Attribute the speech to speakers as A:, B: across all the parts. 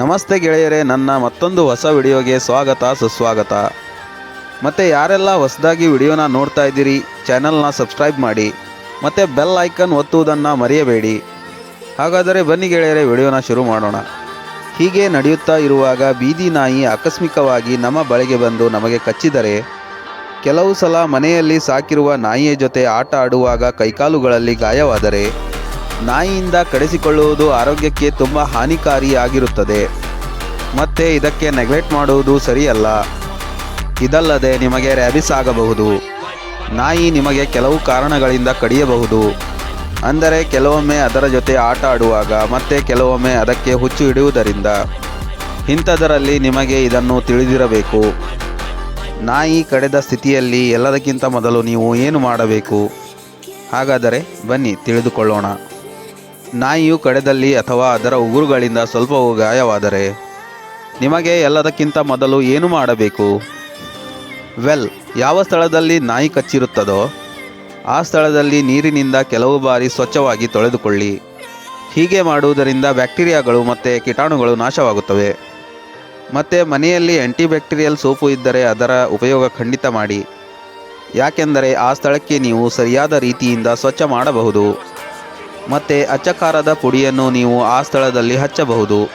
A: ನಮಸ್ತೆ ಗೆಳೆಯರೇ, ನನ್ನ ಮತ್ತೊಂದು ಹೊಸ ವಿಡಿಯೋಗೆ ಸ್ವಾಗತ, ಸುಸ್ವಾಗತ. ಮತ್ತು ಯಾರೆಲ್ಲ ಹೊಸದಾಗಿ ವಿಡಿಯೋನ ನೋಡ್ತಾ ಇದ್ದೀರಿ ಚಾನಲ್ನ ಸಬ್ಸ್ಕ್ರೈಬ್ ಮಾಡಿ, ಮತ್ತು ಬೆಲ್ ಐಕನ್ ಒತ್ತುವುದನ್ನು ಮರೆಯಬೇಡಿ. ಹಾಗಾದರೆ ಬನ್ನಿ ಗೆಳೆಯರೇ, ವಿಡಿಯೋನ ಶುರು ಮಾಡೋಣ. ಹೀಗೆ ನಡೆಯುತ್ತಾ ಇರುವಾಗ ಬೀದಿ ನಾಯಿ ಆಕಸ್ಮಿಕವಾಗಿ ನಮ್ಮ ಬಳಿಗೆ ಬಂದು ನಮಗೆ ಕಚ್ಚಿದರೆ, ಕೆಲವು ಸಲ ಮನೆಯಲ್ಲಿ ಸಾಕಿರುವ ನಾಯಿಯ ಜೊತೆ ಆಟ ಆಡುವಾಗ ಕೈಕಾಲುಗಳಲ್ಲಿ ಗಾಯವಾದರೆ ನಾಯಿಯಿಂದ ಕಡಿಸಿಕೊಳ್ಳುವುದು ಆರೋಗ್ಯಕ್ಕೆ ತುಂಬ ಹಾನಿಕಾರಿಯಾಗಿರುತ್ತದೆ. ಮತ್ತೆ ಇದಕ್ಕೆ ನೆಗ್ಲೆಕ್ಟ್ ಮಾಡುವುದು ಸರಿಯಲ್ಲ. ಇದಲ್ಲದೆ ನಿಮಗೆ ರ್ಯಾಬಿಸ್ ಆಗಬಹುದು. ನಾಯಿ ನಿಮಗೆ ಕೆಲವು ಕಾರಣಗಳಿಂದ ಕಡಿಯಬಹುದು. ಅಂದರೆ ಕೆಲವೊಮ್ಮೆ ಅದರ ಜೊತೆ ಆಟ ಆಡುವಾಗ ಮತ್ತು ಕೆಲವೊಮ್ಮೆ ಅದಕ್ಕೆ ಹುಚ್ಚು ಹಿಡಿಯುವುದರಿಂದ. ಇಂಥದರಲ್ಲಿ ನಿಮಗೆ ಇದನ್ನು ತಿಳಿದಿರಬೇಕು. ನಾಯಿ ಕಡೆದ ಸ್ಥಿತಿಯಲ್ಲಿ ಎಲ್ಲದಕ್ಕಿಂತ ಮೊದಲು ನೀವು ಏನು ಮಾಡಬೇಕು? ಹಾಗಾದರೆ ಬನ್ನಿ ತಿಳಿದುಕೊಳ್ಳೋಣ. ನಾಯಿಯು ಕಡೆದಲ್ಲಿ ಅಥವಾ ಅದರ ಉಗುರುಗಳಿಂದ ಸ್ವಲ್ಪವೂ ಗಾಯವಾದರೆ ನಿಮಗೆ ಎಲ್ಲದಕ್ಕಿಂತ ಮೊದಲು ಏನು ಮಾಡಬೇಕು? ವೆಲ್, ಯಾವ ಸ್ಥಳದಲ್ಲಿ ನಾಯಿ ಕಚ್ಚಿರುತ್ತದೋ ಆ ಸ್ಥಳದಲ್ಲಿ ನೀರಿನಿಂದ ಕೆಲವು ಬಾರಿ ಸ್ವಚ್ಛವಾಗಿ ತೊಳೆದುಕೊಳ್ಳಿ. ಹೀಗೆ ಮಾಡುವುದರಿಂದ ಬ್ಯಾಕ್ಟೀರಿಯಾಗಳು ಮತ್ತು ಕೀಟಾಣುಗಳು ನಾಶವಾಗುತ್ತವೆ. ಮತ್ತು ಮನೆಯಲ್ಲಿ ಆ್ಯಂಟಿಬ್ಯಾಕ್ಟೀರಿಯಲ್ ಸೋಪು ಇದ್ದರೆ ಅದರ ಉಪಯೋಗ ಖಂಡಿತ ಮಾಡಿ. ಯಾಕೆಂದರೆ ಆ ಸ್ಥಳಕ್ಕೆ ನೀವು ಸರಿಯಾದ ರೀತಿಯಿಂದ ಸ್ವಚ್ಛ ಮಾಡಬಹುದು. ಮತ್ತು ಅಚ್ಚಕಾರದ ಪುಡಿಯನ್ನು ನೀವು ಆ ಸ್ಥಳದಲ್ಲಿ ಹಚ್ಚಬಹುದು.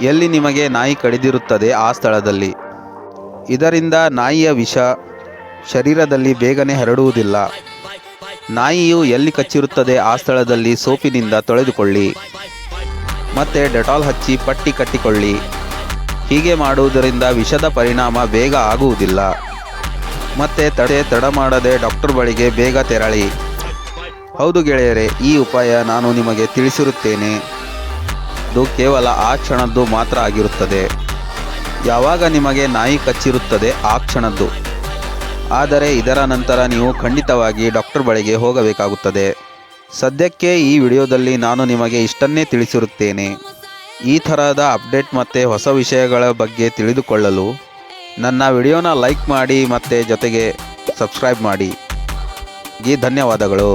A: ಎಲ್ಲಿ ನಿಮಗೆ ನಾಯಿ ಕಡಿದಿರುತ್ತದೆ ಆ ಸ್ಥಳದಲ್ಲಿ. ಇದರಿಂದ ನಾಯಿಯ ವಿಷ ಶರೀರದಲ್ಲಿ ಬೇಗನೆ ಹರಡುವುದಿಲ್ಲ. ನಾಯಿಯು ಎಲ್ಲಿ ಕಚ್ಚಿರುತ್ತದೆ ಆ ಸ್ಥಳದಲ್ಲಿ ಸೋಪಿನಿಂದ ತೊಳೆದುಕೊಳ್ಳಿ. ಮತ್ತು ಡೆಟಾಲ್ ಹಚ್ಚಿ ಪಟ್ಟಿ ಕಟ್ಟಿಕೊಳ್ಳಿ. ಹೀಗೆ ಮಾಡುವುದರಿಂದ ವಿಷದ ಪರಿಣಾಮ ಬೇಗ ಆಗುವುದಿಲ್ಲ. ಮತ್ತೆ ತಡೆ ತಡ ಮಾಡದೆ ಡಾಕ್ಟರ್ ಬಳಿಗೆ ಬೇಗ ತೆರಳಿ. ಹೌದು ಗೆಳೆಯರೆ, ಈ ಉಪಾಯ ನಾನು ನಿಮಗೆ ತಿಳಿಸಿರುತ್ತೇನೆ. ಇದು ಕೇವಲ ಆ ಕ್ಷಣದ್ದು ಮಾತ್ರ ಆಗಿರುತ್ತದೆ. ಯಾವಾಗ ನಿಮಗೆ ನಾಯಿ ಕಚ್ಚಿರುತ್ತದೆ, ಆ ಕ್ಷಣದ್ದು. ಆದರೆ ಇದರ ನಂತರ ನೀವು ಖಂಡಿತವಾಗಿ ಡಾಕ್ಟರ್ ಬಳಿಗೆ ಹೋಗಬೇಕಾಗುತ್ತದೆ. ಸದ್ಯಕ್ಕೆ ಈ ವಿಡಿಯೋದಲ್ಲಿ ನಾನು ನಿಮಗೆ ಇಷ್ಟನ್ನೇ ತಿಳಿಸಿರುತ್ತೇನೆ. ಈ ಥರದ ಅಪ್ಡೇಟ್ ಮತ್ತು ಹೊಸ ವಿಷಯಗಳ ಬಗ್ಗೆ ತಿಳಿದುಕೊಳ್ಳಲು ನನ್ನ ವಿಡಿಯೋನ ಲೈಕ್ ಮಾಡಿ ಮತ್ತು ಜೊತೆಗೆ ಸಬ್ಸ್ಕ್ರೈಬ್ ಮಾಡಿ. ಈ ಧನ್ಯವಾದಗಳು.